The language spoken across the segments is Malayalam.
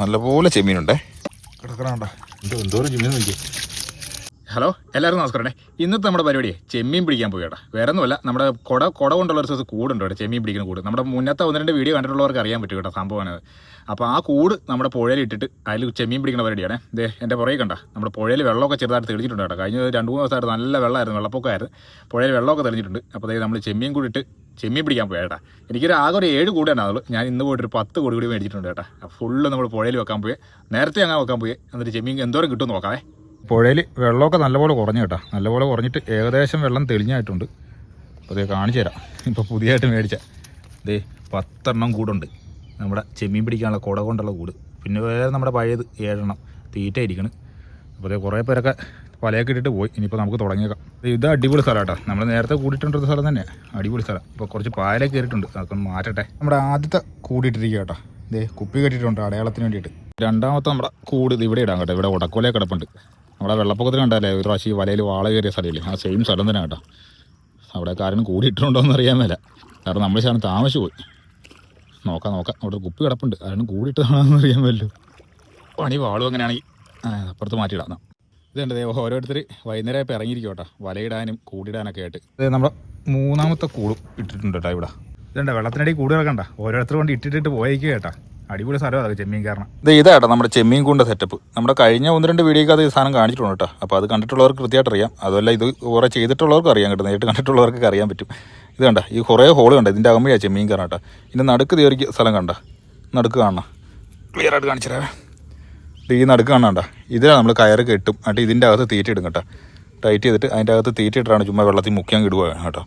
നല്ലപോലെ ചെമ്മീനുണ്ടേ. കിടക്കണണ്ട? എന്തോ എന്തോരം ചെമ്മീൻ നോക്കി ഹലോ എല്ലാവർക്കും നമസ്കാരം ഇന്നത്തെ നമ്മുടെ പരിപാടി ചെമ്മീൻ പിടിക്കാൻ പോയി കേട്ടോ വേറെ ഒന്നുമല്ല നമ്മുടെ കുട കുട കൊണ്ടുള്ള ഒരു സ്ഥലത്ത് കൂടുണ്ട് കേട്ടോ ചെമ്മീൻ പിടിക്കുന്ന കൂട്. നമ്മുടെ മുന്നത്തെ ഒന്ന് രണ്ട് വീഡിയോ കണ്ടിട്ടുള്ളവർക്ക് അറിയാൻ പറ്റും കേട്ടോ സംഭവമാണ് അപ്പോൾ ആ കൂട് നമ്മുടെ പുഴയിൽ ഇട്ടിട്ട് അതിൽ ചെമ്മീൻ പിടിക്കുന്ന പരിപാടിയാണ്. ഇതേ എന്റെ പുറകെ കണ്ട നമ്മുടെ പുഴയിൽ വെള്ളമൊക്കെ ചെറുതായിട്ട് തെളിഞ്ഞിട്ടുണ്ട് കേട്ടോ. കഴിഞ്ഞ രണ്ട് മൂന്ന് ദിവസമായിട്ട് നല്ല വെള്ളമായിരുന്നു വെള്ളപ്പൊക്കമായിരുന്നു. പുഴയിൽ വെള്ളമൊക്കെ തെളിഞ്ഞിട്ടുണ്ട്. അപ്പോൾ അതായത് നമ്മൾ ചെമ്മീൻ കൂടി ഇട്ട് ചെമ്മീൻ പിടിക്കാൻ പോയി ചേട്ടാ എനിക്കൊരു ആകെ ഒരു ഏഴ് കൂടെ ഉണ്ടാവുള്ളൂ. ഞാൻ ഇന്ന് പോയിട്ട് ഒരു പത്ത് കൂടി കൂടി മേടിച്ചിട്ടുണ്ട് കേട്ടാ. ഫുള്ള് നമ്മൾ പുഴയിൽ വെക്കാൻ പോയി. നേരത്തെ അങ്ങനെ വെക്കാൻ പോയി. എന്നിട്ട് ചെമ്മീൻ എന്തോരം കിട്ടും നോക്കാവേ. പുഴയിൽ വെള്ളമൊക്കെ നല്ലപോലെ കുറഞ്ഞു കേട്ടാ. നല്ലപോലെ കുറഞ്ഞിട്ട് ഏകദേശം വെള്ളം തെളിഞ്ഞായിട്ടുണ്ട്. അപ്പോൾ അതേ കാണിച്ചു തരാം. ഇപ്പോൾ പുതിയതായിട്ട് മേടിച്ച. ദേ പത്തെണ്ണം കൂടുണ്ട്. നമ്മുടെ ചെമ്മീൻ പിടിക്കാനുള്ള കുട കൊണ്ടുള്ള കൂട്. പിന്നെ വേറെ നമ്മുടെ പഴയത് ഏഴെണ്ണം തീറ്റ അപ്പോൾ അതേ കുറേ പേരൊക്കെ വലയൊക്കെ ഇട്ടിട്ട് പോയി. ഇനിയിപ്പോൾ നമുക്ക് തുടങ്ങിയേക്കാം. ഇത് അടിപൊളി സ്ഥലം കേട്ടോ നമ്മൾ നേരത്തെ കൂടിയിട്ടുണ്ടൊരു സ്ഥലം തന്നെ. അടിപൊളി സ്ഥലം. ഇപ്പോൾ കുറച്ച് പായലൊക്കെ കയറിയിട്ടുണ്ട് അതൊക്കെ മാറ്റട്ടെ. നമ്മുടെ ആദ്യത്തെ കൂടിയിട്ടിരിക്കുക കേട്ടോ ഇതേ കുപ്പി കെട്ടിയിട്ടുണ്ട് അടയാളത്തിന് വേണ്ടിയിട്ട്. രണ്ടാമത്തെ നമ്മുടെ കൂട് ഇവിടെ ഇടാം കേട്ടോ. ഇവിടെ ഉടക്കോലേ കിടപ്പുണ്ട്. നമ്മുടെ വെള്ളപ്പൊക്കത്തിൽ കണ്ടല്ലേ ഒരു പ്രാവശ്യം ഈ വലയിൽ വാള കയറിയ സ്ഥലമില്ലേ? ആ സെയിം സ്ഥലം തന്നെ കേട്ടോ. അവിടെ കാരണം കൂടിയിട്ടുണ്ടോ എന്ന് അറിയാൻ മേല. കാരണം നമ്മൾ ശാനം താമസിച്ചു പോയി. നോക്കാം നോക്കാം. അവിടെ കുപ്പി കിടപ്പുണ്ട്. ആരും കൂടിയിട്ടതാണെന്ന് അറിയാൻ പറ്റല്ലോ പണി വാളും അങ്ങനെയാണെങ്കിൽ അപ്പുറത്ത് മാറ്റിയിടാം എന്നാ. ഇതുണ്ട് ദേ ഓരോരുത്തർ വൈകുന്നേരം ഇപ്പം ഇറങ്ങിയിരിക്കും കേട്ടോ വലയിടാനും കൂടിയിടാനൊക്കെ ആയിട്ട്. ഇത് നമ്മുടെ മൂന്നാമത്തെ കൂടും ഇട്ടിട്ടുണ്ട് കേട്ടോ ഇവിടെ. ഇതുണ്ട് വെള്ളത്തിനടി കൂട് കിടക്കണ്ട ഓരോരുത്തർ കൊണ്ട് ഇട്ടിട്ടിട്ട് പോയേക്കുക കേട്ടാ. അടിപൊളി സ്ഥലം അത് ചെമ്മീൻ കാരണം. ഇത് ഇതാട്ടോ നമ്മുടെ ചെമ്മീൻ കൂണ്ട സെറ്റപ്പ് നമ്മുടെ കഴിഞ്ഞ ഒന്ന് രണ്ട് വീഡിയോക്ക് അത് ഈ സാധനം കാണിച്ചിട്ടുണ്ട് കേട്ടോ. അപ്പോൾ അത് കണ്ടിട്ടുള്ളവർക്ക് കൃത്യമായിട്ട് അറിയാം. അതുമല്ല ഇത് കുറേ ചെയ്തിട്ടുള്ളവർക്ക് അറിയാം കേട്ടോ. നേരിട്ട് കണ്ടിട്ടുള്ളവർക്ക് അറിയാൻ പറ്റും. ഇത് കണ്ട ഈ കുറേ ഹോൾ കണ്ട. ഇതിന്റെ അകമ്പഴാണ് ചെമ്മീൻ കാരണം കേട്ടോ. ഇതിന്റെ നടുക്ക് തീർക്കിയ സ്ഥലം കണ്ട. നടുക്ക് കാണണം. ക്ലിയർ ആയിട്ട് കാണിച്ചു ഇത് ഈ നടുക്ക് കാണണ്ട? ഇതിലാണ് നമ്മൾ കയറ് കെട്ടും. എന്നിട്ട് ഇതിന്റെ അകത്ത് തീറ്റ ഇടും കേട്ടോ. ടൈറ്റ് ചെയ്തിട്ട് അതിന്റെ അകത്ത് തീറ്റ ഇട്ടാണ് ചുമ്മാ വെള്ളത്തിൽ മുക്കിയാൻ ഇടുക കേട്ടോ.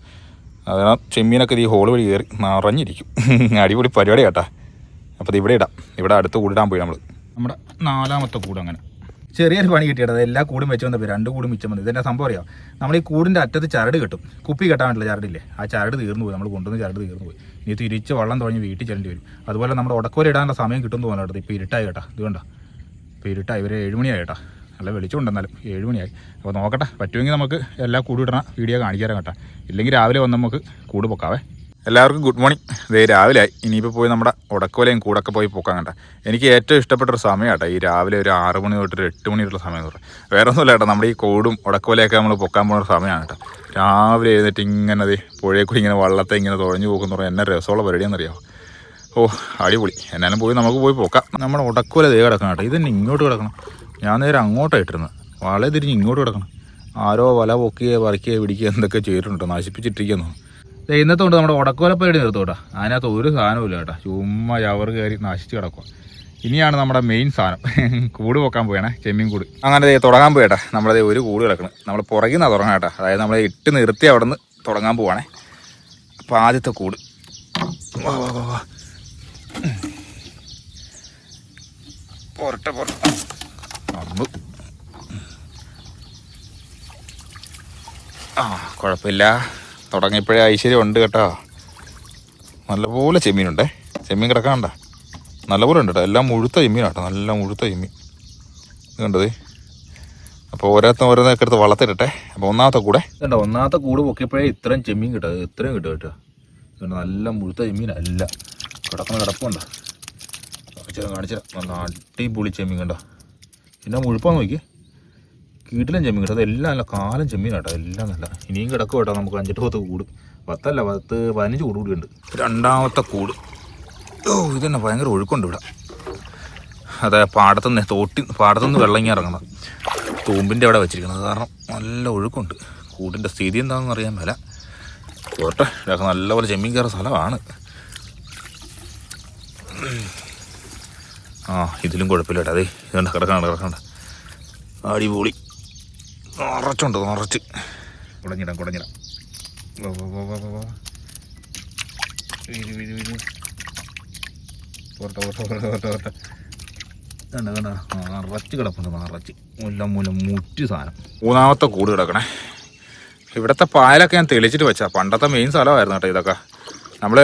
അതിനാൽ ചെമ്മീനൊക്കെ ഈ ഹോൾ വഴി കയറി നിറഞ്ഞിരിക്കും. അടിപൊളി പരിപാടി കേട്ടാ. അപ്പോൾ ഇവിടെ ഇടാം. ഇവിടെ അടുത്ത് കൂടിടാൻ പോയി നമ്മൾ നമ്മുടെ നാലാമത്തെ കൂട് അങ്ങനെ. ചെറിയൊരു പണി കിട്ടിയത് എല്ലാ കൂടും വെച്ച് വന്നപ്പോൾ രണ്ട് കൂടും മിച്ചം വന്നു. ഇതിന്റെ സംഭവം അറിയാം? നമ്മൾ ഈ കൂടിന്റെ അറ്റത്ത് ചരട് കിട്ടും. കുപ്പി കെട്ടാൻ പറ്റില്ല ചരടില്ലേ? ആ ചരട് തീർന്നു പോയി. നമ്മൾ കൊണ്ടുവന്ന് ചരട് തീർന്നു പോയി. ഇനി തിരിച്ച് വെള്ളം തുടങ്ങി വീട്ടിൽ ചെല്ലേണ്ടി വരും. അതുപോലെ നമ്മുടെ ഉടക്കോലിടാനുള്ള സമയം കിട്ടുമെന്ന് തോന്നുന്നു ഇപ്പോൾ ഇരുട്ടായി കേട്ടോ. ഇത് കണ്ടോ? ഇപ്പോൾ ഇരുട്ടായി ഇവർ ഏഴുമണിയായി നല്ല വെളിച്ചമുണ്ടെന്നാലും ഏഴുമണിയായി അപ്പോൾ നോക്കട്ടെ പറ്റുമെങ്കിൽ നമുക്ക് എല്ലാ കൂടി ഇടണ. വീഡിയോ കാണിക്കാൻ കേട്ടോ. ഇല്ലെങ്കിൽ രാവിലെ വന്ന് നമുക്ക് കൂട് പൊക്കാവേ. എല്ലാവർക്കും ഗുഡ് മോർണിംഗ്. ഇതേ രാവിലെ ആയി ഇനിയിപ്പോൾ പോയി നമ്മുടെ ഉടക്കോലയും കൂടൊക്കെ പോയി പൊക്കാൻ കണ്ട എനിക്ക് ഏറ്റവും ഇഷ്ടപ്പെട്ട ഒരു സമയം കേട്ടോ ഈ രാവിലെ ഒരു ആറ് മണി തൊട്ട് ഒരു എട്ട് മണി തൊട്ടുള്ള സമയം എന്ന് വേറെ ഒന്നുമില്ല കേട്ടോ. നമ്മുടെ ഈ കോടും ഉടക്കോലയൊക്കെ നമ്മൾ പൊക്കാൻ പോകുന്ന ഒരു സമയമാണ് കേട്ടോ. രാവിലെ എഴുന്നേറ്റ് ഇങ്ങനെ ദേ പുഴയിൽ കൂടി ഇങ്ങനെ വള്ളത്തെ ഇങ്ങനെ തുഴഞ്ഞു പോകുന്ന പറഞ്ഞാൽ എന്നെ രസമുള്ള പരിപാടിയാണെന്നറിയാമോ ഓ അടിപൊളി. എന്നാലും പോയി നമുക്ക് പോയി പോക്കാം. നമ്മുടെ ഉടക്കുവല ദേ കിടക്കണം കേട്ടോ. ഇതന്നെ ഇങ്ങോട്ട് കിടക്കണം. ഞാൻ നേരെ അങ്ങോട്ടാണ് ഇട്ടിരുന്നത് വള തിരിഞ്ഞ് ഇങ്ങോട്ട് കിടക്കണം. ആരോ വല പൊക്കിയെ പറിക്കുകയോ പിടിക്കുക എന്തൊക്കെ ചെയ്തിട്ടുണ്ട്? നശിപ്പിച്ചിട്ടിരിക്കുന്നു. ഇന്നത്തെ കൊണ്ട് നമ്മുടെ ഉടക്കോല പരിപാടി നിർത്തും കേട്ടോ. അതിനകത്ത് ഒരു സാധനവും കേട്ടോ. ചുമ്മാ ചവർ കയറി നശിച്ച് കിടക്കുക ഇനിയാണ് നമ്മുടെ മെയിൻ സാധനം. കൂട് പൊക്കാൻ പോയണേ ചെമ്മീൻ കൂട്. അങ്ങനെ തുടങ്ങാൻ പോയേട്ടാ നമ്മളതേ ഒരു കൂട് കിടക്കണം. നമ്മൾ പുറകിൽ നിന്നാണ് കേട്ടോ. അതായത് നമ്മൾ ഇട്ട് നിർത്തി അവിടെ നിന്ന് തുടങ്ങാൻ പോവാണേ. അപ്പോൾ ആദ്യത്തെ കൂട്. വാ വാ വാ. പൊറട്ട പോരട്ടെ നടന്നു ആ കുഴപ്പമില്ല. തുടങ്ങിയപ്പോഴേ ഐശ്വര്യം ഉണ്ട് കേട്ടോ. നല്ലപോലെ ചെമ്മീനുണ്ടേ. ചെമ്മീൻ കിടക്കാണ്ട നല്ലപോലെ ഉണ്ട് കേട്ടോ. എല്ലാം മുഴുത്ത ചെമ്മീനാട്ടോ നല്ല മുഴുത്ത ചെമ്മീൻ. ഇത് കണ്ടത് അപ്പോൾ ഓരോരുത്തർ ഓരോന്നൊക്കെ എടുത്ത് വളർത്തിട്ടെ അപ്പോൾ ഒന്നാമത്തെ കൂടെ. ഇതുണ്ടോ? ഒന്നാമത്തെ കൂട് പൊക്കിയപ്പോഴേ ഇത്രയും ചെമ്മീൻ കിട്ടും. ഇത്രയും കിട്ടും കേട്ടോ. നല്ല മുഴുത്ത ചെമ്മീനല്ല കിടക്കുന്ന കിടപ്പുണ്ടോ. കാണിച്ചാൽ കാണിച്ചാൽ നല്ല അടിപൊളി ചെമ്മീൻ കണ്ടോ? പിന്നെ മുഴുപ്പാന്ന് നോക്കി. കീട്ടിലും ചെമ്മീൻ കിട്ടും. അതെല്ലാം നല്ല കാലം ചെമ്മീൻ കേട്ടോ എല്ലാം നല്ല. ഇനിയും കിടക്കും കേട്ടോ. നമുക്ക് അഞ്ചെട്ട് പത്ത് കൂട്. പത്തല്ല പത്ത് പതിനഞ്ച് കൂട് കൂടി ഉണ്ട്. രണ്ടാമത്തെ കൂട്. ഓ ഇത് തന്നെ ഭയങ്കര ഒഴുക്കുണ്ട് ഇവിടെ. അതെ പാടത്തുനിന്ന് തോട്ടി പാടത്തുനിന്ന് വെള്ളം ഇങ്ങനെ ഇറങ്ങണം തൂമ്പിന്റെ അവിടെ വെച്ചിരിക്കുന്നത്. കാരണം നല്ല ഒഴുക്കുണ്ട്. കൂടിന്റെ സ്ഥിതി എന്താണെന്ന് അറിയാൻ മേല. പോട്ടെ ഇതൊക്കെ നല്ലപോലെ ചെമ്മീൻ കയറുന്ന സ്ഥലമാണ്. ആ ഇതിലും കുഴപ്പമില്ല കേട്ടോ അതെ ഇതുകൊണ്ട് കിടക്കണ്ട കിടക്കണ്ട അടിപൊളി. നിറച്ചുണ്ട് നിറച്ച്. കുടഞ്ഞിടാം കുടഞ്ഞിടാം. കണ്ട കണ്ട? നിറച്ച് കിടപ്പുണ്ട് നിറച്ച്. മുല്ല മുല മുറ്റി സാധനം. മൂന്നാമത്തെ കൂട് കിടക്കണേ. ഇവിടുത്തെ പായലൊക്കെ ഞാൻ തെളിച്ചിട്ട് വെച്ചാ. പണ്ടത്തെ മെയിൻ സ്ഥലമായിരുന്നു കേട്ടോ ഇതൊക്കെ. നമ്മൾ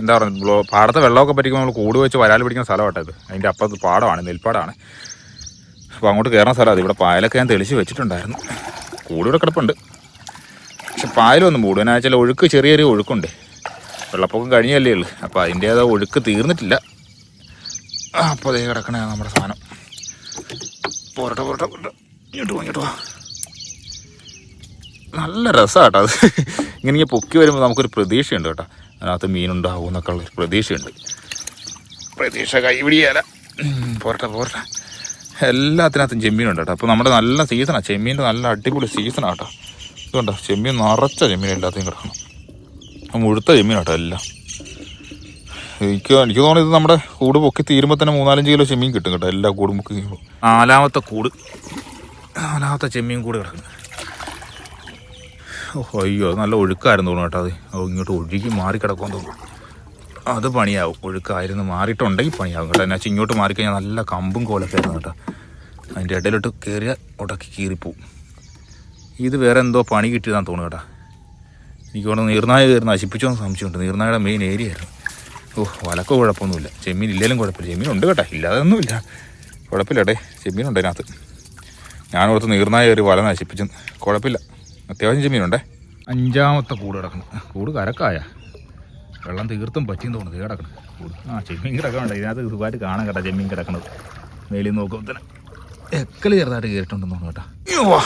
എന്താ പറയുക പാടത്തെ വെള്ളമൊക്കെ പറ്റിക്കുമ്പോൾ നമ്മൾ കൂട് വെച്ച് വരാൽ പിടിക്കുന്ന സ്ഥലം കേട്ടോ ഇത്. അതിന്റെ അപ്പുറത്ത് പാടമാണ് നെൽപ്പാടാണ്. അപ്പോൾ അങ്ങോട്ട് കയറുന്ന സ്ഥലം അത്. ഇവിടെ പായലൊക്കെ ഞാൻ തെളിച്ച് വെച്ചിട്ടുണ്ടായിരുന്നു. കൂട് കിടപ്പുണ്ട്. പക്ഷെ പായലൊന്നും മൂടും. എന്നാ വെച്ചാൽ ഒഴുക്ക് ചെറിയൊരു ഒഴുക്കുണ്ട്. വെള്ളപ്പൊക്കം കഴിഞ്ഞല്ലേ ഉള്ളൂ. അപ്പോൾ അതിന്റേത് ഒഴുക്ക് തീർന്നിട്ടില്ല. അപ്പോൾ അതേ കിടക്കണേ നമ്മുടെ സാധനം. പോരട്ടെ പോരട്ടെ പോരട്ടെ. ഇങ്ങോട്ട് പോ നല്ല രസമാട്ടോ അത്. ഇങ്ങനെ ഇങ്ങനെ പൊക്കി വരുമ്പോൾ നമുക്കൊരു പ്രതീക്ഷയുണ്ട് കേട്ടോ. അതിനകത്ത് മീനുണ്ടാകും എന്നൊക്കെ ഉള്ളൊരു പ്രതീക്ഷയുണ്ട്. പ്രതീക്ഷ കൈപിടിയാല പോരട്ടെ പോരട്ടെ. എല്ലാത്തിനകത്തും ചെമ്മീനുണ്ട് കേട്ടോ. അപ്പോൾ നമ്മുടെ നല്ല സീസണാണ് ചെമ്മീന്റെ നല്ല അടിപൊളി സീസണാണ് കേട്ടോ. ഇതുണ്ടോ ചെമ്മീൻ നിറച്ച ചെമ്മീൻ എല്ലാത്തിനും കിടക്കണം ആ മുഴുത്ത ചെമ്മീൻ ചെമ്മീനാട്ടോ എല്ലാം. എനിക്ക് എനിക്ക് തോന്നുന്നു ഇത് നമ്മുടെ കൂട് പൊക്കി തീരുമ്പോൾ തന്നെ മൂന്നാലഞ്ച് കിലോ ചെമ്മീൻ കിട്ടും കേട്ടോ. എല്ലാ കൂടും പൊക്കി നാലാമത്തെ കൂട്. നാലാമത്തെ ചെമ്മീൻ കൂട് കിടക്കുന്നത്. അയ്യോ നല്ല ഒഴുക്കായിരുന്നു തോന്നുന്നു കേട്ടോ അത്. ഇങ്ങോട്ട് ഒഴുകി മാറി കിടക്കുമെന്ന് തോന്നുന്നു. അത് പണിയാവും. ഒഴുക്കായിരുന്നു മാറിയിട്ടുണ്ടെങ്കിൽ പണിയാവും കേട്ടോ. എന്നാ ഇങ്ങോട്ട് മാറിക്കഴിഞ്ഞാൽ നല്ല കമ്പും കോലൊക്കെ ആയിരുന്നു കേട്ടോ. അതിന്റെ ഇടയിലോട്ട് കയറിയ ഉടക്കി കീറിപ്പോവും. ഇത് വേറെ എന്തോ പണി കിട്ടിയതാന്ന് തോന്നുന്നു കേട്ടോ. എനിക്ക് തോന്നുന്നു നീർനായ കയറി നശിപ്പിച്ചോന്ന് സംശയമുണ്ട്. നീർനായയുടെ മെയിൻ ഏരിയ ആയിരുന്നു. ഓ വലക്കോ കുഴപ്പമൊന്നുമില്ല. ചെമ്മീൻ ഇല്ലെങ്കിലും കുഴപ്പമില്ല. ചെമ്മീൻ ഉണ്ട് കേട്ടോ. ഇല്ലാതൊന്നുമില്ല. കുഴപ്പമില്ല കേട്ടെ ചെമ്മീനുണ്ട് അതിനകത്ത്. ഞാനോർത്ത് നീർനായ കയറി വല നശിപ്പിച്ചു കുഴപ്പമില്ല. അത്യാവശ്യം ചെമ്മീനുണ്ടേ അഞ്ചാമത്തെ കൂട് കിടക്കണം. കൂട് കരക്കായ. വെള്ളം തീർത്തും പറ്റിയും തോന്നുന്നു കിടക്കണം. കൂട്. ആ ചെമ്മീൻ കിടക്കണുണ്ട് ഇതിനകത്ത് സുഖമായിട്ട് കാണാൻ കേട്ടോ ചെമ്മീൻ കിടക്കണത്. മേലിൽ നോക്കുമ്പോൾ തന്നെ എക്കൽ ചെറുതായിട്ട് കയറിയിട്ടുണ്ടെന്ന് തോന്നുന്നു കേട്ടോ.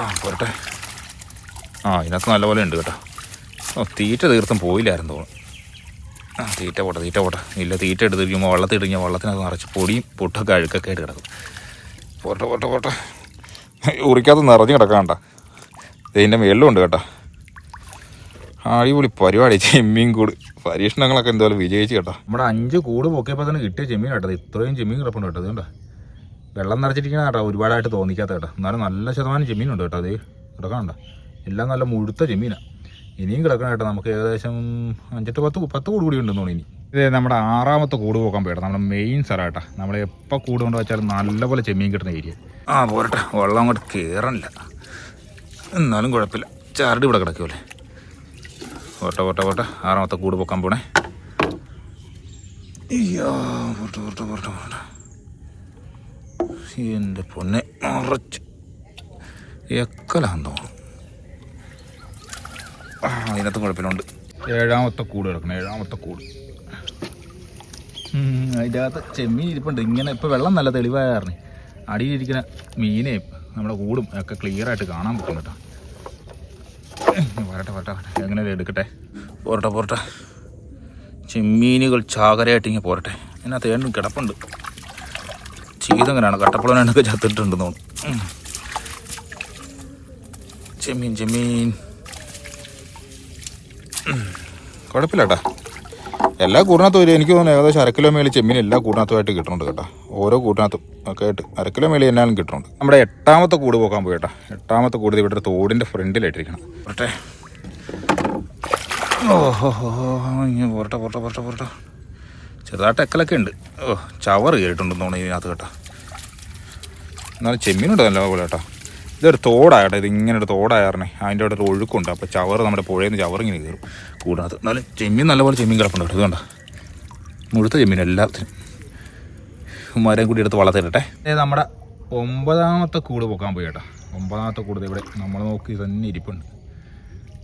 ആ പോരട്ടെ. ആ ഇതിനകത്ത് നല്ലപോലെ ഉണ്ട് കേട്ടോ. ഓ തീറ്റ തീർത്തും പോയില്ലായിരുന്നു തോന്നുന്നു. ആ തീറ്റ പോട്ടെ തീറ്റ പോട്ടെ. ഇല്ല തീറ്റ എടുത്ത് കഴിയുമ്പോൾ വെള്ളത്തിൽ ഇടിഞ്ഞാൽ വെള്ളത്തിനകത്ത് നിറച്ച് പൊടിയും പൊട്ടൊക്കെ അഴുക്കൊക്കെ ആയിട്ട് കിടക്കും. പോട്ടെ പോട്ടെ പോട്ടെ ഉറിക്കകത്ത് നിറഞ്ഞു കിടക്കാണ്ട ഇതിന്റെ മേളിലും ഉണ്ട് കേട്ടോ. അടിപൊളി പരിപാടി ചെമ്മീൻ കൂട്. പരീക്ഷണങ്ങളൊക്കെ എന്തായാലും വിജയിച്ച് കേട്ടോ. നമ്മുടെ അഞ്ച് കൂട് പൊക്കിയപ്പോൾ തന്നെ കിട്ടിയ ചെമ്മീൻ കേട്ടത് ഇത്രയും ചെമ്മീൻ കിടപ്പുണ്ട് കേട്ടോ. അതുകൊണ്ട് വെള്ളം നിറച്ചിരിക്കുന്ന കേട്ടോ ഒരുപാടായിട്ട് തോന്നിക്കാത്ത കേട്ടോ. എന്നാലും നല്ല ശതമാനം ചെമ്മീനുണ്ട് കേട്ടോ. അത് കിടക്കാനുണ്ട് എല്ലാം നല്ല മുഴുത്ത ചെമ്മീനാണ് ഇനിയും കിടക്കണം കേട്ടോ. നമുക്ക് ഏകദേശം അഞ്ചെട്ട് പത്ത് പത്ത് കൂട് കൂടി ഉണ്ടെന്ന് തോന്നി ഇനി. ഇത് നമ്മുടെ ആറാമത്തെ കൂട് പോക്കാൻ പോയിട്ട് നമ്മുടെ മെയിൻ സ്ഥലം കേട്ടോ നമ്മൾ എപ്പോൾ കൂട് കൊണ്ട് വെച്ചാലും നല്ലപോലെ ചെമ്മീൻ കിട്ടുന്ന ഏരിയ ആ പോരട്ടെ. വെള്ളം അങ്ങോട്ട് കയറണില്ല എന്നാലും കുഴപ്പമില്ല. ചാരടി ഇവിടെ കിടക്കുമല്ലേ പോട്ടെ പോട്ടെ പോട്ടെ ആറാമത്തെ കൂട് പൊക്കാൻ പോണേ. അയ്യോ പോട്ടെ പോട്ടെ പോട്ടെ പോട്ടെ എന്റെ പൊന്നെ നിറച്ച് എക്കലാന്ന് തോന്നുന്നു. അതിനകത്ത് കുഴപ്പമില്ലുണ്ട് ഏഴാമത്തെ കൂട് കിടക്കണം ഏഴാമത്തെ കൂട്. അതിന്റെ അകത്ത് ചെമ്മീൻ ഇരിപ്പുണ്ട്. ഇങ്ങനെ ഇപ്പോൾ വെള്ളം നല്ല തെളിവായ കാരണം. അടിയിലിരിക്കുന്ന മീനെയും നമ്മുടെ കൂടും ഒക്കെ ക്ലിയർ ആയിട്ട് കാണാൻ പറ്റും കേട്ടോ. വരട്ടെ വരട്ടെ വരട്ടെ. എങ്ങനെ എടുക്കട്ടെ? പോരട്ടെ പോരട്ടെ. ചെമ്മീനുകൾ ചാകരയായിട്ട് ഇങ്ങനെ പോരട്ടെ. ഇതിനകത്ത് ഏണ്ടും കിടപ്പുണ്ട്. ചെയ്തങ്ങനെയാണ് കട്ടപ്പുളനൊക്കെ ചത്തിട്ടുണ്ടെന്ന് തോന്നുന്നു. ചെമ്മീൻ ചെമ്മീൻ. കുഴപ്പമില്ല കേട്ടാ. എല്ലാ കൂടിനകത്തും എനിക്ക് തോന്നുന്നു ഏകദേശം അര കിലോ മേളിൽ ചെമ്മീൻ എല്ലാ കൂടിനകത്തുമായിട്ട് കിട്ടുന്നുണ്ട് കേട്ടോ. ഓരോ കൂട്ടിനകത്തും ഒക്കെ ആയിട്ട് അര കിലോ മേളിൽ എന്നാലും കിട്ടുന്നുണ്ട്. നമ്മുടെ എട്ടാമത്തെ കൂട് പോക്കാൻ പോയി കേട്ടോ. എട്ടാമത്തെ കൂട് ഇവിടെ തോടിന്റെ ഫ്രണ്ടിലായിട്ടിരിക്കണം. പോട്ടെ ഓഹോ പോരട്ടെ പോരട്ടെ പോരട്ടെ പോരട്ടെ. ചെറുതായിട്ട് എക്കലൊക്കെ ഉണ്ട്. ഓ ചവർ കയറിയിട്ടുണ്ടെന്ന് തോന്നുന്നു ഇതിനകത്ത് കേട്ടോ. എന്നാലും ചെമ്മീനുണ്ട് നല്ല പോലെ കേട്ടോ? ഇതൊരു തോടായിട്ട് ഇത് ഇങ്ങനെ ഒരു തോടായിരുന്നേ അതിന്റെ അവിടെ ഒരു ഒഴുക്കുണ്ട് അപ്പോൾ ചവർ നമ്മുടെ പുഴയിൽ നിന്ന് ചവർ ഇങ്ങനെ കയറും. കൂടാതെ നല്ല ചെമ്മീൻ നല്ലപോലെ ചെമ്മീൻ കിടപ്പുണ്ട് കേട്ടോ ഇതുകൊണ്ട്. മുഴുത്ത ചെമ്മീൻ എല്ലാത്തിനും. ഉമ്മാരെയും കൂടി എടുത്ത് വളർത്തിട്ടെ നമ്മുടെ ഒമ്പതാമത്തെ കൂട് പൊക്കാൻ പോയി കേട്ടോ. ഒമ്പതാമത്തെ കൂട് ഇവിടെ നമ്മൾ നോക്കി തന്നെ ഇരിപ്പുണ്ട്.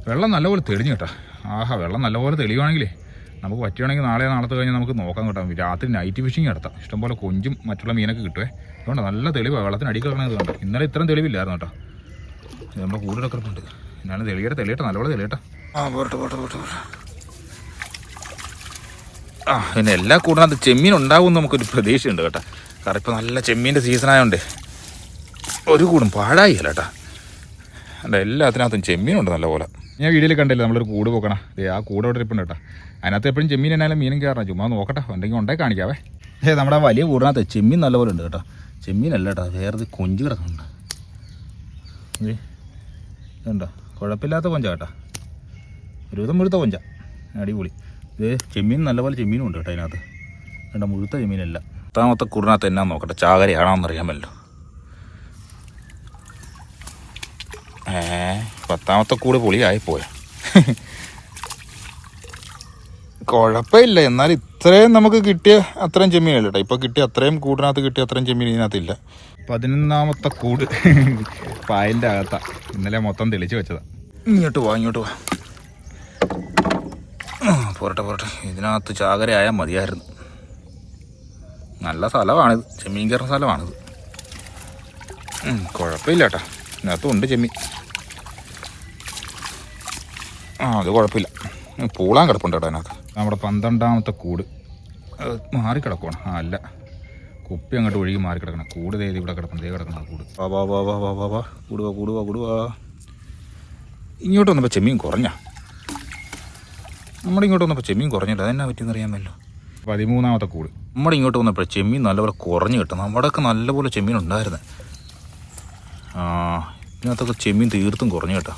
വെള്ളം നല്ലപോലെ തെളിഞ്ഞു കേട്ടോ. ആഹാ വെള്ളം നല്ലപോലെ തെളിയുവാണെങ്കിലേ നമുക്ക് പറ്റുവാണെങ്കിൽ നാളെ നാളത്തെ കഴിഞ്ഞാൽ നമുക്ക് നോക്കാൻ കേട്ടോ. രാത്രി നൈറ്റ് ഫിഷിങ് നടത്താം. ഇഷ്ടംപോലെ കൊഞ്ചും മറ്റുള്ള മീനൊക്കെ കിട്ടുവേ. അതുകൊണ്ട് നല്ല തെളിവാണ് വെള്ളത്തിന് അടി കിടക്കണത് കണ്ടോ? ഇന്നലെ ഇത്രയും തെളിവില്ലായിരുന്നു കേട്ടോ. നമ്മുടെ കൂടുതൽ കിടക്കുന്നുണ്ട്. എന്നാണ് തെളിയട്ടെ തെളിയട്ടെ നല്ലപോലെ തെളിയട്ടെ. ആ പോട്ടെ പോട്ടെ പോട്ടെ പോട്ടെ. ആ പിന്നെ എല്ലാ കൂടിനകത്ത് ചെമ്മീൻ ഉണ്ടാവും നമുക്കൊരു പ്രതീക്ഷയുണ്ട് കേട്ടോ. കാരണം ഇപ്പോൾ നല്ല ചെമ്മീന്റെ സീസൺ ആയതുകൊണ്ട് ഒരു കൂടും പാഴായില്ല കേട്ടോ. അല്ല എല്ലാത്തിനകത്തും ചെമ്മീനുണ്ട് നല്ല പോലെ ഞാൻ വീഡിയോയിൽ കണ്ടില്ല നമ്മളൊരു കൂട് പോക്കണം അതെ ആ കൂട് അവിടെ ഇരിപ്പുണ്ട് കേട്ടോ. അതിനകത്ത് എപ്പോഴും ചെമ്മീൻ എന്നാലും മീനും കയറണം. ചുമ്മാ നോക്കട്ടെ എന്തെങ്കിലും ഉണ്ടായി കാണിക്കാവേ. ഏ നമ്മുടെ വലിയ കൂടിനകത്ത് ചെമ്മീൻ നല്ലപോലെ ഉണ്ട് കേട്ടോ. ചെമ്മീനല്ല കേട്ടോ വേറെ കൊഞ്ച് കിടക്കുന്നുണ്ട്. ഇതുണ്ടോ? കുഴപ്പമില്ലാത്ത കൊഞ്ച കേട്ടോ. ഒരുവിധം മുഴുത്ത കൊഞ്ച. അടിപൊളി. ഇത് ചെമ്മീൻ നല്ലപോലെ ചെമ്മീനും ഉണ്ട് കേട്ടോ അതിനകത്ത്. വേണ്ട മുഴുത്ത ചെമ്മീനല്ല. പത്താമത്തെ കുറിനകത്ത് എന്നാ നോക്കട്ടെ ചാകരയാണോന്ന് അറിയാമല്ലോ. ഏ പത്താമത്തെ കൂട് പൊളിയായി പോയ കുഴപ്പമില്ല. എന്നാൽ ഇത്രയും നമുക്ക് കിട്ടിയ അത്രയും ചെമ്മീനല്ല കേട്ടോ ഇപ്പോൾ കിട്ടിയ അത്രയും കൂടിനകത്ത് കിട്ടിയ അത്രയും ചെമ്മീൻ ഇതിനകത്തില്ല. പതിനൊന്നാമത്തെ കൂട് പായലിന്റെ അകത്താ. ഇന്നലെ മൊത്തം തെളിച്ച് വെച്ചതാ. ഇങ്ങോട്ട് വാ ഇങ്ങോട്ട് വാ. ആ, പോരട്ടെ പോരട്ടെ. ഇതിനകത്ത് ചാകരയായാൽ മതിയായിരുന്നു. നല്ല സ്ഥലമാണിത്. ചെമ്മീൻ കയറുന്ന സ്ഥലമാണിത്. കുഴപ്പമില്ല കേട്ടോ ഇതിനകത്തും ഉണ്ട് ചെമ്മീൻ. ആ അത് കുഴപ്പമില്ല. പൂളാൻ കിടപ്പുണ്ട് കേട്ടോ അതിനകത്ത്. നമ്മുടെ പന്ത്രണ്ടാമത്തെ കൂട്. മാറി കിടക്കുവാണ്. ആ അല്ല. കുപ്പി അങ്ങോട്ട് ഒഴുകി മാറിക്കിടക്കണം കൂട് ദേ ഇവിടെ കിടക്കണം ദേ കിടക്കണം കൂട്. വാ വാ വാ വാ വാ വാ. വാ കൂടുവാ കൂടുവാ കൂടുവാ ഇങ്ങോട്ട് വന്നപ്പോൾ ചെമ്മീൻ കുറഞ്ഞ? നമ്മുടെ ഇങ്ങോട്ട് വന്നപ്പോൾ ചെമ്മീൻ കുറഞ്ഞിട്ട് അതെന്നാ പറ്റിയെന്ന് അറിയാമല്ലോ. പതിമൂന്നാമത്തെ കൂട്. നമ്മുടെ ഇങ്ങോട്ട് വന്നപ്പോൾ ചെമ്മീൻ നല്ലപോലെ കുറഞ്ഞു കിട്ടും നമ്മുടെയൊക്കെ നല്ലപോലെ ചെമ്മീൻ ഉണ്ടായിരുന്നു. ആ ഇതിനകത്തൊക്കെ ചെമ്മീൻ തീർത്തും കുറഞ്ഞു കേട്ടോ.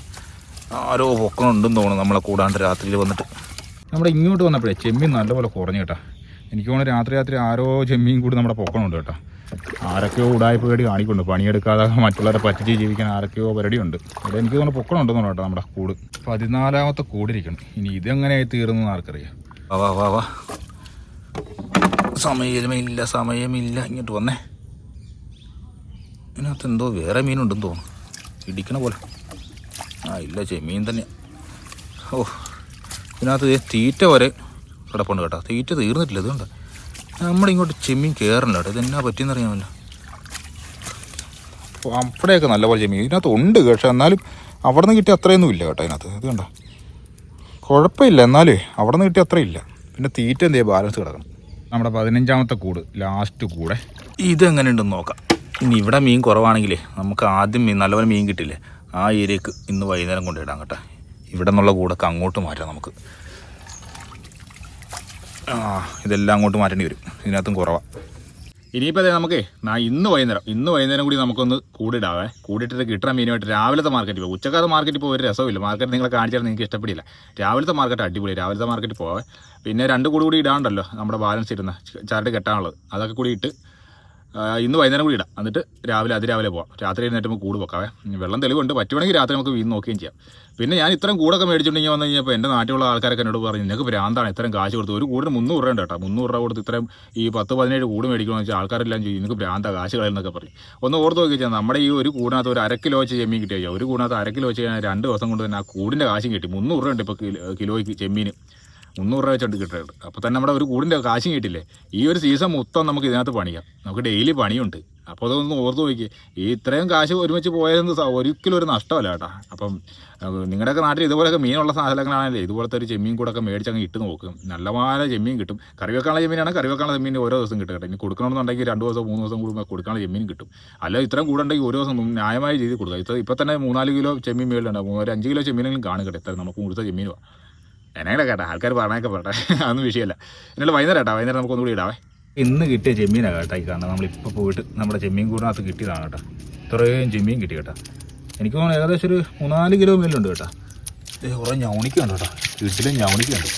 ആരോ പൊക്കണുണ്ടെന്ന് തോന്നുന്നു നമ്മളെ കൂടാണ്ട് രാത്രിയിൽ വന്നിട്ട്. നമ്മുടെ ഇങ്ങോട്ട് വന്നപ്പോഴേ ചെമ്മീൻ നല്ലപോലെ കുറഞ്ഞു കേട്ടോ. എനിക്ക് തോന്നുന്നു രാത്രി രാത്രി ആരോ ചെമ്മീൻ കൂടി നമ്മുടെ പൊക്കണുണ്ട് കേട്ടോ. ആരൊക്കെയോ ഉടായ്പ പേടി കാണിക്കുന്നുണ്ട്. പണിയെടുക്കാതെ മറ്റുള്ളവരെ പറ്റിച്ച് ജീവിക്കാൻ ആരൊക്കെയോ പരിപാടിയുണ്ട് അവിടെ എനിക്ക് തോന്നുന്നു പൊക്കണുണ്ടെന്ന് കേട്ടോ നമ്മുടെ കൂട്. പതിനാലാമത്തെ കൂടിരിക്കണം. ഇനി ഇതെങ്ങനെയായി തീർന്നു ആർക്കറിയാം. വാ വാ വാ. സമയമില്ല സമയമില്ല. ഇങ്ങോട്ട് വന്നേ. ഇതിനകത്ത് എന്തോ വേറെ മീനുണ്ടെന്ന് തോന്നുന്നു. ഇടിക്കണ പോലെ. ഇല്ല ചെമ്മീൻ തന്നെ ഓ ഇതിനകത്ത് തീറ്റ വരെ കിടപ്പുണ്ട് കേട്ടോ. തീറ്റ തീർന്നിട്ടില്ല ഇതുകൊണ്ട്. നമ്മളിങ്ങോട്ട് ചെമ്മീൻ കയറണ്ട കേട്ടോ. ഇതെന്നാ പറ്റിയെന്ന് അറിയാമല്ലോ അപ്പോൾ അവിടെയൊക്കെ നല്ലപോലെ ചെമ്മീൻ. ഇതിനകത്ത് ഉണ്ട് പക്ഷെ എന്നാലും അവിടെ നിന്ന് കിട്ടിയ അത്രയൊന്നും ഇല്ല കേട്ടോ അതിനകത്ത് ഇത് കണ്ടോ കുഴപ്പമില്ല എന്നാലേ അവിടെ നിന്ന് കിട്ടിയ അത്രയില്ല പിന്നെ തീറ്റ എന്തേ ബാലൻസ് കിടക്കണം. നമ്മുടെ പതിനഞ്ചാമത്തെ കൂട് ലാസ്റ്റ് കൂടെ. ഇതെങ്ങനെയുണ്ടെന്ന് നോക്കാം. ഇനി ഇവിടെ മീൻ കുറവാണെങ്കിലേ നമുക്ക് ആദ്യം മീൻ നല്ലപോലെ മീൻ കിട്ടില്ലേ? ആ ഏരിയക്ക് ഇന്ന് വൈകുന്നേരം കൊണ്ടിടാം കേട്ടോ. ഇവിടെ നിന്നുള്ള കൂടൊക്കെ അങ്ങോട്ട് മാറ്റാം നമുക്ക്. ആ ഇതെല്ലാം അങ്ങോട്ട് മാറ്റേണ്ടി വരും. ഇതിനകത്തും കുറവാണ് ഇനിയിപ്പോൾ അതെ നമുക്ക് നാ ഇന്ന് വൈകുന്നേരം ഇന്ന് വൈകുന്നേരം കൂടി നമുക്കൊന്ന് കൂടിടാവേ. കൂടിയിട്ടിട്ട് കിട്ടുന്ന മീനുമായിട്ട് രാവിലത്തെ മാർക്കറ്റ് പോകും ഉച്ചക്കാലത്ത് മാർക്കറ്റ് പോകും ഒരു രസമില്ല മാർക്കറ്റ് നിങ്ങളെ കാണിച്ചാൽ നിങ്ങൾക്ക് ഇഷ്ടപ്പെടില്ല. രാവിലത്തെ മാർക്കറ്റ് അടിപൊളി രാവിലത്തെ മാർക്കറ്റ് പോവേ. പിന്നെ രണ്ട് കൂടി കൂടി ഇടാണ്ടല്ലോ നമ്മുടെ ബാലൻസ് ഇരുന്ന. ചരട് കെട്ടാനുള്ളത്. അതൊക്കെ കൂടി ഇട്ട് ഇന്ന് വൈകുന്നേരം കൂടി ഇടാം. എന്നിട്ട് രാവിലെ അതിരാവിലെ പോകാം രാത്രി എഴുന്നേറ്റ് നമുക്ക് കൂട് വെക്കാവേ വെള്ളം തെളിവുണ്ട്. പറ്റുവാണെങ്കിൽ രാത്രി നമുക്ക് വീണ് നോക്കുകയും ചെയ്യാം. പിന്നെ ഞാൻ ഇത്രയും കൂടൊക്കെ മേടിച്ചിട്ടുണ്ടെങ്കിൽ വന്നു കഴിഞ്ഞപ്പോൾ എന്റെ നാട്ടിലുള്ള ആൾക്കാരൊക്കെ എന്നോട് പറഞ്ഞു നിനക്ക് ഭ്രാന്താണ്. ഇത്രയും കാശ് കൊടുത്ത് ഒരു കൂടിന് മുന്നൂറ് രൂപ ഉണ്ട് കേട്ടോ മുന്നൂറ് രൂപ കൊടുത്ത് ഇത്രയും ഈ പത്ത് പതിനേഴ് കൂട് മേടിക്കണമെന്ന് വെച്ചാൽ ആൾക്കാരെല്ലാം ചെയ്യും നിനക്ക് ഭ്രാന്ത കാശ് കളയെന്നൊക്കെ പറയും. ഒന്ന് ഓർത്ത് നോക്കി വെച്ചാൽ നമ്മുടെ ഈ ഒരു കൂടിനകത്ത് ഒരു അര കിലോ വെച്ച് ചെമ്മീൻ കിട്ടിയാൽ ഒരു കൂടിനകത്ത് അര കിലോ വെച്ച് കഴിഞ്ഞാൽ രണ്ട് ദിവസം കൊണ്ട് തന്നെ ആ കൂടിന്റെ കാശും കിട്ടി. മുന്നൂറ് രൂപ ഉണ്ട് ഇപ്പോൾ കിലോയ്ക്ക് ചെമ്മീൻ മുന്നൂറ് രൂപ വെച്ചോണ്ട് കിട്ടുന്നുണ്ട് അപ്പോൾ തന്നെ നമ്മുടെ ഒരു കൂടിന്റെ കാശും കിട്ടില്ലേ? ഈ ഒരു സീസൺ മൊത്തം നമുക്ക് ഇതിനകത്ത് പണിയാം. നമുക്ക് ഡെയിലി പണിയുണ്ട്. അപ്പോൾ അതൊന്ന് ഓർത്ത് നോക്കി ഈ ഇത്രയും കാശ് ഒരുമിച്ച് പോയതെന്ന് ഒരിക്കലും ഒരു നഷ്ടമല്ല കേട്ടോ. അപ്പം നിങ്ങളുടെയൊക്കെ നാട്ടിൽ ഇതുപോലെയൊക്കെ മീനുള്ള സാധനങ്ങളാണല്ലേ? ഇതുപോലത്തെ ഒരു ചെമ്മീൻ കൂടെ കൂടൊക്കെ മേടിച്ചങ്ങ് ഇട്ട് നോക്കും. നല്ലപോലെ ചെമ്മീൻ കിട്ടും. കറി വെക്കാനുള്ള ചെമ്മീനാണ്. കറി വെക്കാനുള്ള ചെമ്മീൻ ഓരോ ദിവസം കിട്ടും കേട്ടോ. ഇനി കൊടുക്കണമെന്നുണ്ടെങ്കിൽ രണ്ട് ദിവസം മൂന്ന് ദിവസം കൂടുമ്പോൾ കൊടുക്കാനുള്ള ചെമ്മീൻ കിട്ടും. അല്ല ഇത്രയും കൂടുണ്ടെങ്കിൽ ഒരു ദിവസം ന്യായമായ രീതിയിൽ കൊടുക്കുക. ഇപ്പം ഇപ്പം തന്നെ മൂന്നാൽ കിലോ ചെമ്മീൻ മേളിലുണ്ടാകും ഒരു അഞ്ച് കിലോ ചെമ്മീനെങ്കിലും കാണും കേട്ടോ. ഇത്ര നമുക്ക് കൊടുത്ത ചെമ്മീനുമാണ് എന്നെങ്കിലും കേട്ടോ. ആൾക്കാർ പറഞ്ഞൊക്കെ പറട്ടെ അതൊന്നും വിഷയമല്ല. എന്നാലും വൈകുന്നേരം കേട്ടോ. വൈകുന്നേരം നമുക്ക് ഒന്നുകൂടി ഇടാവേ. ഇന്ന് കിട്ടിയ ചെമ്മീനാണ് കേട്ടോ ഈ കാരണം നമ്മളിപ്പോൾ പോയിട്ട് നമ്മുടെ ചെമ്മീൻ കൂടിനകത്ത് കിട്ടിയതാണ് കേട്ടോ. ഇത്രയും ചെമ്മീൻ കിട്ടി കേട്ടോ. എനിക്ക് തോന്നുന്നു ഏകദേശം ഒരു മൂന്നാൽ കിലോ മേലുണ്ട് കേട്ടോ. കുറേ ഞവണിക്കുണ്ട് കേട്ടോ. വീട്ടിലും ഞവണിക്കുണ്ട്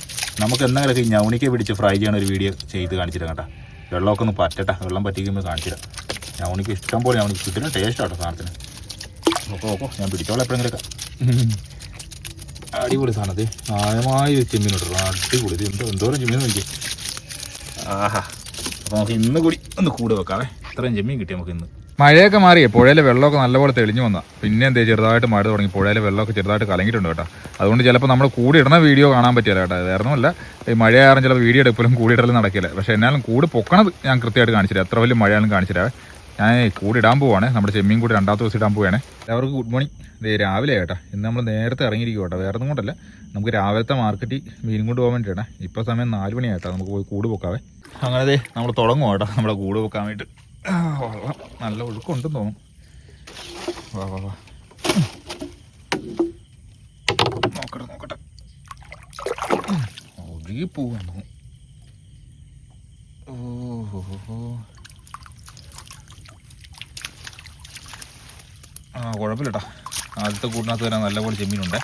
നമുക്ക് എന്തെങ്കിലുമൊക്കെ ഈ ഞവണിക്ക പിടിച്ച് ഫ്രൈ ചെയ്യണ ഒരു വീഡിയോ ചെയ്ത് കാണിച്ചിട്ട് കേട്ടോ. വെള്ളമൊക്കെ ഒന്ന് പറ്റട്ടെ. വെള്ളം പറ്റിക്കുമ്പോൾ കാണിച്ചിട്ട് ഞവണിക്ക് ഇഷ്ടം പോലെ ഞവണിക്ക് കിട്ടുന്ന ടേസ്റ്റ് കേട്ടോ സാധനത്തിന്. ഓക്കെ ഓക്കെ ഞാൻ പിടിച്ചോളാം എപ്പോഴെങ്കിലൊക്കെ അടിപൊളി സാധനത്തെ ന്യായമായ ഒരു ചെമ്മീൻ ഇട്ടു അടിപൊളി. ഇത് എന്തോ എന്തോരം ചെമ്മീൻ നോക്കി ആഹാ. അപ്പോൾ നമുക്ക് ഇന്ന് കൂടി ഒന്ന് കൂടെ വെക്കാവേ. ഇത്രയും ചെമ്മീൻ കിട്ടി നമുക്ക് ഇന്ന്. മഴയൊക്കെ മാറിയേ. പുഴയിലെ വെള്ളമൊക്കെ നല്ലപോലെ തെളിഞ്ഞു വന്ന. പിന്നെ എന്തേ ചെറുതായിട്ട് മഴ തുടങ്ങി. പുഴയിലെ വെള്ളമൊക്കെ ചെറുതായിട്ട് കലങ്ങിയിട്ടുണ്ട് കേട്ടോ. അതുകൊണ്ട് ചിലപ്പോൾ നമ്മൾ കൂടി ഇടുന്ന വീഡിയോ കാണാൻ പറ്റില്ല കേട്ടോ. വേറൊന്നുമല്ല. ഈ മഴ കാരണം ചിലപ്പോൾ വീഡിയോ എടുക്കലും ഇടലും നടക്കില്ല. പക്ഷേ എന്നാലും കൂടി പൊക്കണത് ഞാൻ കൃത്യമായിട്ട് കാണിച്ചില്ല എത്ര വലിയ മഴയാലും കാണിച്ചില്ല ഞാൻ കൂടി ഇടാൻ പോവാണ്. നമ്മുടെ ചെമ്മീൻ കൂടി രണ്ടാമത്തെ ദിവസം ഇടാൻ പോവുകയാണ് എല്ലാവർക്കും ഗുഡ് മോർണിംഗ് ഇത് രാവിലെ കേട്ടോ ഇന്ന് നമ്മൾ നേരത്തെ ഇറങ്ങിയിരിക്കും കേട്ടോ. വേറെ ഒന്നും കൊണ്ടല്ല. നമുക്ക് രാവിലത്തെ മാർക്കറ്റിൽ മീൻ കൊണ്ട് പോകാൻ വേണ്ടിയിട്ടാണ് ഇപ്പോൾ സമയം നാല് മണിയായിട്ടോ നമുക്ക് പോയി കൂട് പൊക്കാവേ. അങ്ങനെ നമ്മൾ തുടങ്ങും കേട്ടോ. നമ്മുടെ കൂട് പൊക്കാൻ വേണ്ടിയിട്ട് വെള്ളം നല്ല ഒഴുക്കുണ്ടെന്ന് തോന്നും വാ വാ വാ. നോക്കട്ടെ നോക്കട്ടെ. ഒഴുകി പോവാൻ തോന്നും ഓ ഹോ, ഹോ, ഹോ. ആ കുഴപ്പമില്ല കേട്ടോ. ആദ്യത്തെ കൂടിനകത്ത് വരാൻ നല്ലപോലെ ചെമ്മീനുണ്ട്.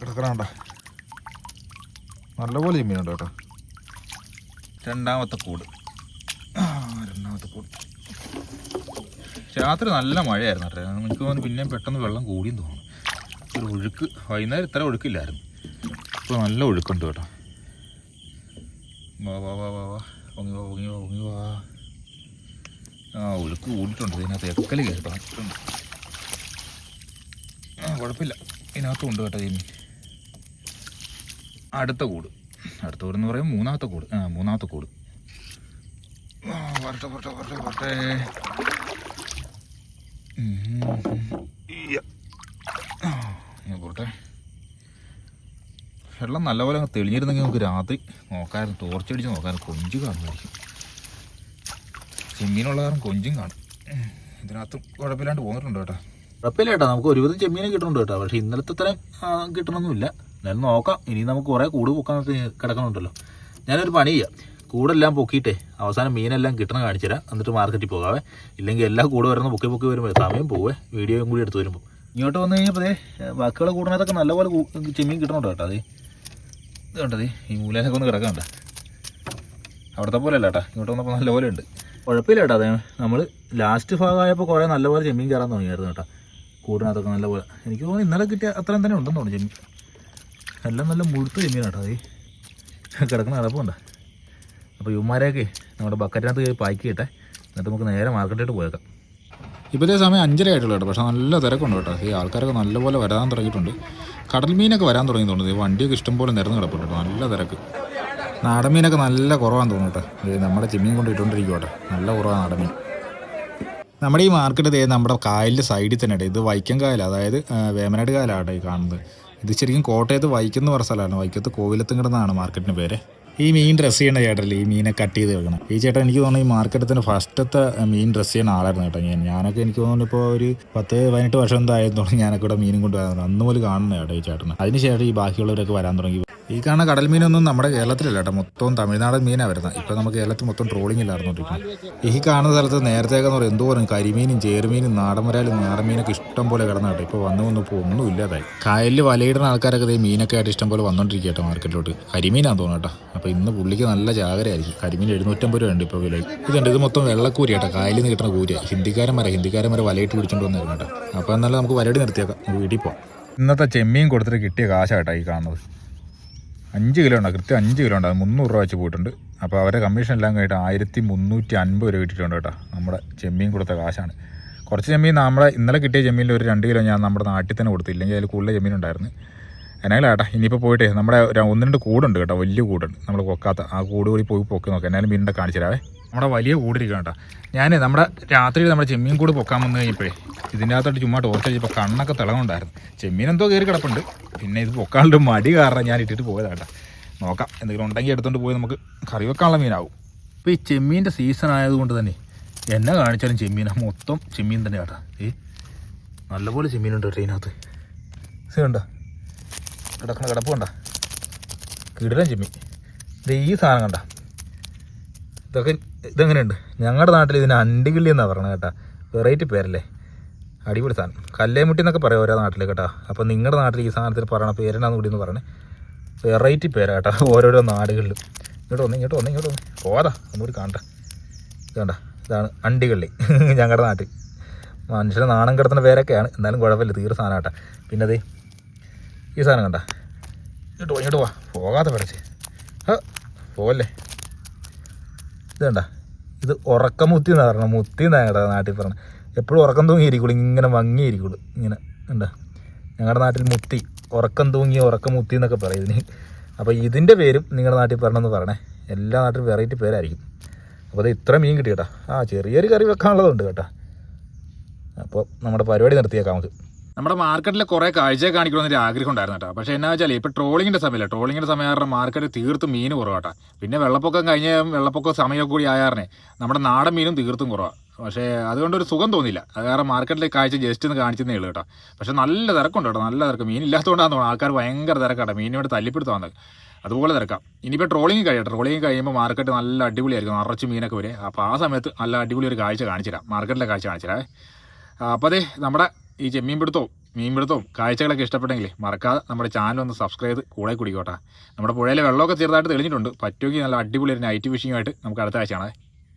കിടക്കണണ്ട. നല്ലപോലെ ചെമ്മീനുണ്ട് കേട്ടോ. രണ്ടാമത്തെ കൂട്. ആ, രണ്ടാമത്തെ കൂട്. രാത്രി നല്ല മഴയായിരുന്നു കേട്ടോ. എനിക്ക് തോന്നുന്നു പിന്നെയും പെട്ടെന്ന് വെള്ളം കൂടിയും തോന്നുന്നു. ഒരു ഒഴുക്ക്. വൈകുന്നേരം ഇത്ര ഒഴുക്കില്ലായിരുന്നു. ഇപ്പോൾ നല്ല ഒഴുക്കുണ്ട് കേട്ടോ. വാ വാ വാ വാ വാ. പൊങ്ങി വാ പൊങ്ങി വാ പൊങ്ങി വാ. ആ ഒഴുക്ക് കൂടിയിട്ടുണ്ട്. ഇതിനകത്ത് എക്കൽ കേട്ടോ കുഴപ്പമില്ല. ഇതിനകത്തും ഉണ്ട് കേട്ടോ ജിമ്മി അടുത്ത കൂട്. അടുത്ത കൂടെന്ന് പറയും മൂന്നാമത്തെ കൂട്. ആ മൂന്നാമത്തെ കൂട്. വരട്ടെ വരട്ടെ വരട്ടെ വരട്ടെ. പോട്ടെ. വെള്ളം നല്ലപോലെ തെളിഞ്ഞിരുന്നെങ്കിൽ നമുക്ക് രാത്രി നോക്കാമായിരുന്നു ടോർച്ചടിച്ച് നോക്കാമായിരുന്നു കൊഞ്ച് കാണുമായിരിക്കും. ചെമ്മീനുള്ള കാരണം കൊഞ്ചും കാണും. ഇതിനകത്ത് കുഴപ്പമില്ലാണ്ട് പോന്നിട്ടുണ്ട് കേട്ടോ. കുഴപ്പമില്ല കേട്ടോ നമുക്ക് ഒരുവിധം ചെമ്മീനെ കിട്ടുന്നുണ്ട് കേട്ടോ. പക്ഷേ ഇന്നലത്തെ ആ, കിട്ടണമൊന്നുമില്ല. എന്നാലും നോക്കാം. ഇനി നമുക്ക് കുറേ കൂട് പൊക്കാൻ കിടക്കണമുണ്ടല്ലോ ഞാനൊരു പണി ചെയ്യാം. കൂടെല്ലാം പൊക്കിയിട്ടേ അവസാനം മീനെല്ലാം കിട്ടണം കാണിച്ചു തരാം എന്നിട്ട് മാർക്കറ്റിൽ പോകാവേ. ഇല്ലെങ്കിൽ എല്ലാ കൂടെ വരുന്ന പൊക്കി പൊക്കി വരുമ്പോൾ സമയം പോവേ. വീഡിയോയും കൂടി എടുത്ത് വരുമ്പോൾ ഇങ്ങോട്ട് വന്നു കഴിഞ്ഞപ്പോൾ ബാക്കിയുള്ള കൂടിനകത്തൊക്കെ നല്ലപോലെ ചെമ്മീൻ കിട്ടണുണ്ട് കേട്ടോ അതേ? ഇത് കണ്ടത് ഈ മൂലേനൊക്കെ ഒന്ന് കിടക്കണ്ട അവിടുത്തെ പോലെ അല്ല കേട്ടോ. ഇങ്ങോട്ട് വന്നപ്പോൾ നല്ലപോലെ ഉണ്ട്. കുഴപ്പമില്ല കേട്ടോ അതെ. നമ്മൾ ലാസ്റ്റ് ഭാഗമായപ്പോൾ കുറേ നല്ലപോലെ ചെമ്മീൻ കയറാൻ തുടങ്ങിയായിരുന്നു കേട്ടോ. കൂടിനകത്തൊക്കെ നല്ല പോലെ. എനിക്ക് തോന്നുന്നു ഇന്നലെ കിട്ടിയ അത്രയും തന്നെ ഉണ്ടെന്ന് തോന്നുന്നു ചെമ്മീൻ എല്ലാം നല്ല മുഴുത്ത ചെമ്മീൻ കേട്ടോ അതേ കിടക്കുന്ന കിടപ്പുണ്ട അപ്പോൾ ഇവന്മാരെയൊക്കെ നമ്മുടെ ബക്കറ്റിനകത്ത് കയറി പാക്ക് ചെയ്യട്ടെ എന്നിട്ട് നമുക്ക് നേരെ മാർക്കറ്റിലോട്ട് പോയേക്കാം. ഇപ്പോഴത്തെ സമയം അഞ്ചര ആയിട്ടുള്ളൂ കേട്ടോ. പക്ഷേ നല്ല തിരക്കുണ്ട് കേട്ടോ. ഈ ആൾക്കാരൊക്കെ നല്ലപോലെ വരാൻ തുടങ്ങിയിട്ടുണ്ട്. കടൽ മീനൊക്കെ വരാൻ തുടങ്ങി തോന്നുന്നത് ഈ വണ്ടിയൊക്കെ ഇഷ്ടംപോലെ നിരന്ന് കിടപ്പുണ്ട് നല്ല തിരക്ക്. നാടൻ മീനൊക്കെ നല്ല കുറവാണെന്ന് തോന്നുന്നു കേട്ടോ. നമ്മുടെ ചെമ്മീൻ കൊണ്ട് ഇട്ടുകൊണ്ടിരിക്കും കേട്ടോ. നല്ല കുറവാണ് നാടൻ മീൻ. നമ്മുടെ ഈ മാർക്കറ്റ് ദേ നമ്മുടെ കായലിന്റെ സൈഡിൽ തന്നെ ഇത് വൈക്കം കായൽ അതായത് വേമനാട് കായലാണ് ഈ കാണുന്നത്. ഇത് ശരിക്കും കോട്ടയത്ത് വൈക്കം എന്ന് പറഞ്ഞ സ്ഥലമാണ്. വൈക്കത്ത് കോവിലത്തും കിടന്നാണ് മാർക്കറ്റിന് പേര്. ഈ മീൻ ഡ്രസ്സ് ചെയ്യേണ്ട ചേട്ടല്ലേ ഈ മീനെ കട്ട് ചെയ്ത് വെക്കണം. ഈ ചേട്ടൻ എനിക്ക് തോന്നുന്നു ഈ മാർക്കറ്റത്തിന് ഫസ്റ്റത്തെ മീൻ ഡ്രസ്സ് ചെയ്യുന്ന ആളായിരുന്നു കേട്ടോ ഞാൻ. ഞാനൊക്കെ എനിക്ക് തോന്നുന്നു ഇപ്പോൾ ഒരു പത്ത് പതിനെട്ട് വർഷം എന്തായിരുന്നു ഞാനൊക്കെ ഇവിടെ മീനും കൊണ്ടുവരാൻ അന്നുപോലെ അന്ന് മുതൽ കാണുന്ന കേട്ടോ ഈ ചേട്ടന്. അതിനുശേഷം ഈ ബാക്കിയുള്ളവരൊക്കെ വരാൻ തുടങ്ങി. ഈ കാണുന്ന കടൽ മീനൊന്നും നമ്മുടെ കേരളത്തിലല്ല കേട്ടോ. മൊത്തം തമിഴ്നാടൻ മീനാണ് വരുന്നത്. ഇപ്പോൾ നമുക്ക് കേരളത്തിൽ മൊത്തം ട്രോളിംഗ് ഇല്ലായിരുന്നോണ്ടിരിക്കുന്നത് ഈ കാണുന്ന സ്ഥലത്ത് നേരത്തേക്കെന്ന് പറയുന്നത് എന്തോരം കരിമീനും ചേറുമീനും നാടൻമരാലും നാടൻമീനൊക്കെ ഇഷ്ടം പോലെ കിടന്ന കേട്ടോ. ഇപ്പോൾ വന്നു വന്നു ഇപ്പോൾ ഒന്നും ഇല്ലാതായി. കായലിൽ വലയിടുന്ന ആൾക്കാരൊക്കെ മീനൊക്കെ ആയിട്ട് ഇഷ്ടം പോലെ വന്നുകൊണ്ടിരിക്കുക കേട്ടോ മാർക്കറ്റിലോട്ട്. കരിമീനാന്ന് തോന്നുന്നു കേട്ടോ. അപ്പോൾ ഇന്ന് പുള്ളിക്ക് നല്ല ജാഗ്രതയായിരിക്കും കരിമീൻ എഴുന്നൂറ്റമ്പത് രൂപ ഉണ്ട് ഇപ്പോൾ വില ഇതുണ്ട് ഇത് മൊത്തം വെള്ളക്കൂരി കേട്ടോ. കായലിൽ നിന്ന് കിട്ടുന്ന കൂരിയ. ഹിന്ദിക്കാരന്മാരെ. ഹിന്ദിക്കാരന്മാരെ വലയിട്ട് പിടിച്ചോണ്ട് വന്നിരുന്നു കേട്ടോ. അപ്പോൾ എന്നാലും നമുക്ക് വലയിട്ട് നിർത്തിയേക്കാം. വീട്ടിൽ പോകാം ഇന്നത്തെ ചെമ്മീൻ കൊടുത്തിട്ട് കിട്ടിയ കാശാട്ടോ ഈ കാണുന്നത്. അഞ്ച് കിലോ ഉണ്ടാകും കൃത്യം അഞ്ച് കിലോ ഉണ്ടാകും മുന്നൂറ് രൂപ വെച്ച് പോയിട്ടുണ്ട്. അപ്പോൾ അവരെ കമ്മീഷൻ എല്ലാം കഴിഞ്ഞിട്ട് ആയിരത്തി മുന്നൂറ്റി അൻപത് രൂപ കിട്ടിയിട്ടുണ്ട് കേട്ടോ നമ്മുടെ ചെമ്മീൻ കൊടുത്ത കാശാണ്. കുറച്ച് ചെമ്മീൻ നമ്മളെ ഇന്നലെ കിട്ടിയ ചെമ്മീനിൽ ഒരു രണ്ട് കിലോ ഞാൻ നമ്മുടെ നാട്ടിൽ തന്നെ കൊടുത്തു ഇല്ലെങ്കിൽ അതിൽ കൂടുതൽ ചെമ്മീൻ ഉണ്ടായിരുന്നു. എന്നാലും ഏട്ടാ ഇനിയിപ്പോൾ പോയിട്ടേ നമ്മുടെ ഒന്ന് രണ്ട് കൂടുണ്ട് കേട്ടോ വലിയ കൂടുണ്ട്. നമ്മൾ കൊക്കാത്ത ആ കൂട് കൂടി പോയി പൊക്കി നോക്കാം എന്നാലും മീനിന്റെ കാണിച്ചു തരാവേ. നമ്മുടെ വലിയ കൂടിരിക്കണം കേട്ടോ. ഞാൻ നമ്മുടെ രാത്രിയിൽ നമ്മുടെ ചെമ്മീൻ കൂട് പൊക്കാൻ വന്നു കഴിഞ്ഞപ്പോഴേ ഇതിന്റെ അകത്തോട്ട് ചുമ്മാ ടോർച്ച് അടിച്ചപ്പോൾ കണ്ണൊക്കെ തിളങ്ങുണ്ടായിരുന്നു ചെമ്മീൻ എന്തോ കയറി കിടപ്പുണ്ട്. പിന്നെ ഇത് പൊക്കാളുടെ മടി കാരണം ഞാൻ ഇട്ടിട്ട് പോയതാണ് കേട്ടോ. നോക്കാം എന്തെങ്കിലും ഉണ്ടെങ്കിൽ എടുത്തുകൊണ്ട് പോയി നമുക്ക് കറി വെക്കാനുള്ള മീനാവും. ഇപ്പോൾ ഈ ചെമ്മീന്റെ സീസൺ ആയതുകൊണ്ട് തന്നെ എന്നെ കാണിച്ചാലും ചെമ്മീനാ. മൊത്തം ചെമ്മീൻ തന്നെ കേട്ടോ. ഏ നല്ലപോലെ ചെമ്മീനുണ്ട് ഇത് കണ്ടോ? കിടക്കണ കിടപ്പ് കണ്ട? കിടിലൻ ചെമ്മീൻ. ഇത് ഈ സാധനം കണ്ട? ഇതൊക്കെ ഇതെങ്ങനെയുണ്ട്? ഞങ്ങളുടെ നാട്ടിൽ ഇതിന് അണ്ടികിള്ളി എന്നാണ് പറയണത് കേട്ടോ. വെറൈറ്റി പേരല്ലേ? അടിപൊളി സാധനം. കല്ലേമുട്ടി എന്നൊക്കെ പറയാം ഓരോ നാട്ടിൽ കേട്ടോ. അപ്പോൾ നിങ്ങളുടെ നാട്ടിൽ ഈ സാധനത്തിന് പറയണ പേരെന്നാന്ന് കൂടി എന്ന് പറയണേ. വെറൈറ്റി പേരാ കേട്ടോ ഓരോരോ നാടുകളിലും. ഇങ്ങോട്ട് വന്ന് ഇങ്ങോട്ട് വന്ന് ഇങ്ങോട്ട് വന്ന്. പോതാ ഒന്നുകൂടി കാണട്ടെ. ഇത് കണ്ട ഇതാണ് അണ്ടികള്ളി ഞങ്ങളുടെ നാട്ടിൽ. മനുഷ്യനെ നാണം കിടത്തുന്ന പേരൊക്കെയാണ്. എന്നാലും കുഴപ്പമില്ല തീരെ സാധനം കേട്ടാ. പിന്നെ അതേ ഈ സാധനം കണ്ട. ഇങ്ങോട്ട് പോ ഇങ്ങോട്ട് പോവാ. പോകാതെ പടച്ച് ആ പോവല്ലേ? ഇത് കണ്ട ഇത് ഉറക്കമുത്തി എന്നാ പറഞ്ഞത് മുത്തി എന്നാ കേട്ടോ നാട്ടിൽ പറഞ്ഞത് എപ്പോഴും ഉറക്കം തൂങ്ങിയിരിക്കുള്ളൂ ഇങ്ങനെ ഭംഗിയിരിക്കുള്ളൂ ഇങ്ങനെ എന്താ ഞങ്ങളുടെ നാട്ടിൽ മുത്തി ഉറക്കം തൂങ്ങി ഉറക്കം മുത്തി എന്നൊക്കെ പറയും ഇതിന്. അപ്പോൾ ഇതിന്റെ പേരും നിങ്ങളുടെ നാട്ടിൽ പറയണമെന്ന് പറയണേ. എല്ലാ നാട്ടിലും വെറൈറ്റി പേരായിരിക്കും. അപ്പോൾ അത് ഇത്ര മീൻ കിട്ടി കേട്ടോ ആ ചെറിയൊരു കറി വെക്കാനുള്ളതുണ്ട് കേട്ടോ. അപ്പോൾ നമ്മുടെ പരിപാടി നിർത്തിയേക്കാം നമുക്ക്. നമ്മുടെ മാർക്കറ്റിൽ കുറേ കാഴ്ച കാണിക്കണമെന്നൊരു ആഗ്രഹം ഉണ്ടായിരുന്നു കേട്ടോ. പക്ഷേ എന്നാ വെച്ചാൽ ഇപ്പോൾ ട്രോളിങ്ങിന്റെ സമയമല്ല ട്രോളിങ്ങിന്റെ സമയം മാർക്കറ്റ് തീർത്തും മീൻ കുറവാട്ടോ. പിന്നെ വെള്ളപ്പൊക്കം കഴിഞ്ഞ വെള്ളപ്പൊക്കം സമയമൊക്കെ കൂടി ആയാറിനെ നമ്മുടെ നാടൻ മീനും തീർത്തും കുറവാണ് പക്ഷേ അതുകൊണ്ട് ഒരു സുഖം തോന്നില്ല അത് കാരണം മാർക്കറ്റിലെ കാഴ്ച ജസ്റ്റ് ഒന്ന് കാണിച്ചതേ ഉള്ളൂ കേട്ടോ. പക്ഷേ നല്ല തിരക്കുണ്ട് കേട്ടോ. നല്ല തിരക്ക്. മീൻ ഇല്ലാത്തതുകൊണ്ടാണ് തോന്നുന്നത് ആൾക്കാർ ഭയങ്കര തിരക്കാട്ടോ. മീനിനോട് തല്ലിപ്പിടുത്ത് അതുപോലെ തിരക്കാം. ഇനിയിപ്പോൾ ട്രോളിങ് കഴിയട്ടെ. ട്രോളിങ് കഴിയുമ്പോൾ മാർക്കറ്റ് നല്ല അടിപൊളിയായിരിക്കും. നിറച്ച് മീനൊക്കെ വരെ. അപ്പോൾ ആ സമയത്ത് നല്ല അടിപൊളി ഒരു കാഴ്ച കാണിച്ചു മാർക്കറ്റിലെ കാഴ്ച കാണിച്ചു അപ്പോൾ അതെ നമ്മുടെ ഈ ചെമ്മീൻ പിടുത്തവും മീൻ പിടുത്തവും കാഴ്ചകളൊക്കെ ഇഷ്ടപ്പെട്ടെങ്കിൽ മറക്കാതെ നമ്മുടെ ചാനൽ ഒന്ന് സബ്സ്ക്രൈബ് കൂടെ കുടിക്കോട്ടെ. നമ്മുടെ പുഴയിലെ വെള്ളമൊക്കെ ചെറുതായിട്ട് തെളിഞ്ഞിട്ടുണ്ട്. പറ്റുമെങ്കിൽ നല്ല അടിപൊളി ഒരു നൈറ്റ് ഫിഷിങ്ങുമായിട്ട് നമുക്ക് അടുത്ത ആഴ്ചയാണ്